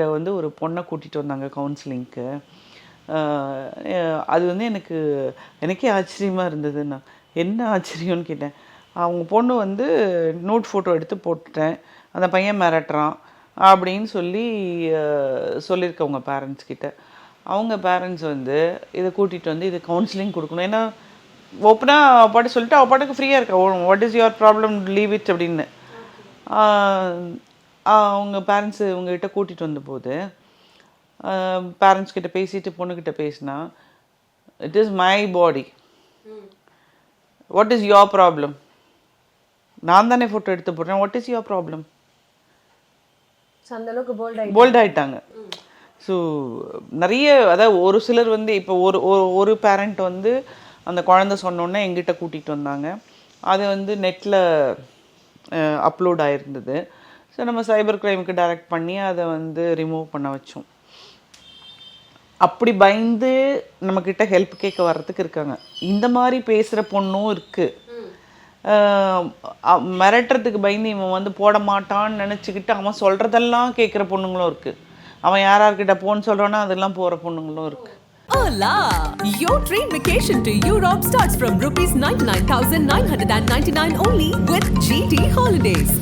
கிட்ட வந்து ஒரு பொண்ணை கூட்டிகிட்டு வந்தாங்க கவுன்சிலிங்க்கு அது வந்து எனக்கு எனக்கே ஆச்சரியமாக இருந்தது. நான் என்ன ஆச்சரியம்னு கேட்டேன். அவங்க பொண்ணு வந்து நோட் ஃபோட்டோ எடுத்து போட்டுட்டேன். அந்த பையன் மிரட்டுறான் அப்படின்னு சொல்லி சொல்லியிருக்கவங்க பேரண்ட்ஸ் கிட்ட. அவங்க பேரண்ட்ஸ் வந்து இதை கூட்டிகிட்டு வந்து இது கவுன்சிலிங் கொடுக்கணும். ஏன்னா ஓப்பனாக பாட்டு சொல்லிட்டு அவள் பாட்டுக்கு ஃப்ரீயாக இருக்கா. What is your problem leave it அப்படின்னு. அவங்க பேரண்ட்ஸு உங்ககிட்ட கூட்டிகிட்டு வந்தபோது பேரண்ட்ஸ் கிட்ட பேசிட்டு பொண்ணுக்கிட்ட பேசினா it is my body what is your problem நான் தானே ஃபோட்டோ எடுத்து போடுறேன். What is your problem so அந்த அளவுக்கு போல்ட் போல்ட் ஆயிட்டாங்க. ஸோ நிறைய அதாவது ஒரு சிலர் வந்து இப்போ ஒரு ஒரு- ஒரு பேரண்ட் வந்து அந்த குழந்தை சொன்னோன்னே எங்கிட்ட கூட்டிகிட்டு வந்தாங்க. அது வந்து நெட்டில் அப்லோட் ஆயிருந்தது. ஸோ நம்ம சைபர் கிரைமுக்கு டைரக்ட் பண்ணி அதை வந்து ரிமூவ் பண்ண வச்சோம். அப்படி பயந்து நம்மக்கிட்ட ஹெல்ப் கேட்க வர்றதுக்கு இருக்காங்க. இந்த மாதிரி பேசுகிற பொண்ணும் இருக்குது மிரட்டுறதுக்கு பயந்து இவன் வந்து போட மாட்டான்னு நினச்சிக்கிட்டு அவன் சொல்கிறதெல்லாம் கேட்குற பொண்ணுங்களும் இருக்குது அவன் யார் யார்கிட்ட போன்னு சொல்கிறானோ அதெல்லாம் போகிற பொண்ணுங்களும் இருக்குது Hola! Your train vacation to Europe starts from rupees 99,999 only with GT Holidays.